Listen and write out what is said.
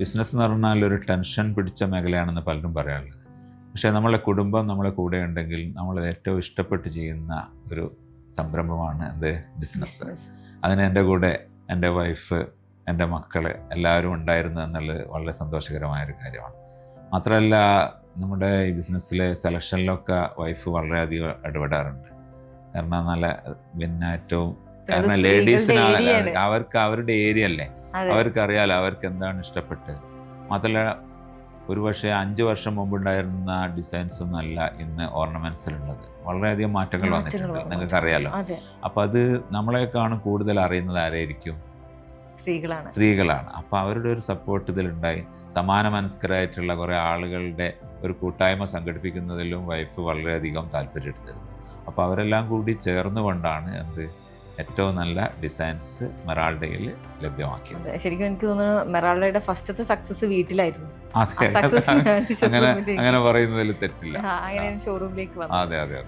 Business എന്ന് പറഞ്ഞാൽ ഒരു ടെൻഷൻ പിടിച്ച മേഖലയാണെന്ന് പലരും പറയാറുള്ളത് പക്ഷേ നമ്മളെ കുടുംബം നമ്മളെ കൂടെ ഉണ്ടെങ്കിൽ നമ്മൾ ഏറ്റവും ഇഷ്ടപ്പെട്ട് ചെയ്യുന്ന ഒരു സംരംഭമാണ് എന്ത്? ബിസിനസ് അതിന് എന്റെ കൂടെ എന്റെ വൈഫ് എന്റെ മക്കൾ എല്ലാവരും ഉണ്ടായിരുന്നു എന്നുള്ളത് വളരെ സന്തോഷകരമായ ഒരു കാര്യമാണ്. മാത്രമല്ല നമ്മുടെ ഈ ബിസിനസ്സിലെ സെലക്ഷനിലൊക്കെ വൈഫ് വളരെയധികം ഇടപെടാറുണ്ട്. കാരണം നല്ല പിന്നെ ഏറ്റവും കാരണം ലേഡീസിനാണ് അവർക്ക് അവരുടെ ഏരിയ അല്ലേ? അതെ. അവർക്കറിയാലോ അവർക്ക് എന്താണ് ഇഷ്ടപ്പെട്ടത്. മാത്രമല്ല ഒരു പക്ഷേ അഞ്ച് വർഷം മുമ്പ് ഉണ്ടായിരുന്ന ഡിസൈൻസ് ഒന്നല്ല ഇന്ന് ഓർണമെന്റ്സിലുള്ളത് വളരെയധികം മാറ്റങ്ങൾ വന്നിട്ടുണ്ട്. നിങ്ങൾക്ക് അറിയാലോ അപ്പൊ അപ്പോൾ അത് നമ്മളെക്കാണ് കൂടുതൽ അറിയുന്നത് ആരായിരിക്കും? സ്ത്രീകളാണ്. സ്ത്രീകളാണ്. അപ്പോൾ അവരുടെ ഒരു സപ്പോർട്ട് ഇതിലുണ്ടായി. സമാന മനസ്കരായിട്ടുള്ള കുറേ ആളുകളുടെ ഒരു കൂട്ടായ്മ സംഘടിപ്പിക്കുന്നതിലും വൈഫ് വളരെയധികം താല്പര്യം എടുത്തിരുന്നു അപ്പോൾ അവരെല്ലാം കൂടി ചേർന്നുകൊണ്ടാണ് എന്ത് ഏറ്റവും നല്ല ഡിസൈൻസ് മെറാൾഡയിൽ ലഭ്യമാക്കിയത്. ശരിക്കും എനിക്ക് തോന്നുന്നു മെറാൾഡയുടെ ഫസ്റ്റത്തെ സക്സസ് വീട്ടിലായിരുന്നു. അങ്ങനെ അങ്ങനെ പറയുന്നതിൽ തെറ്റില്ല. അങ്ങനെ ഷോറൂമിലേക്ക് അതെ അതെ അതെ.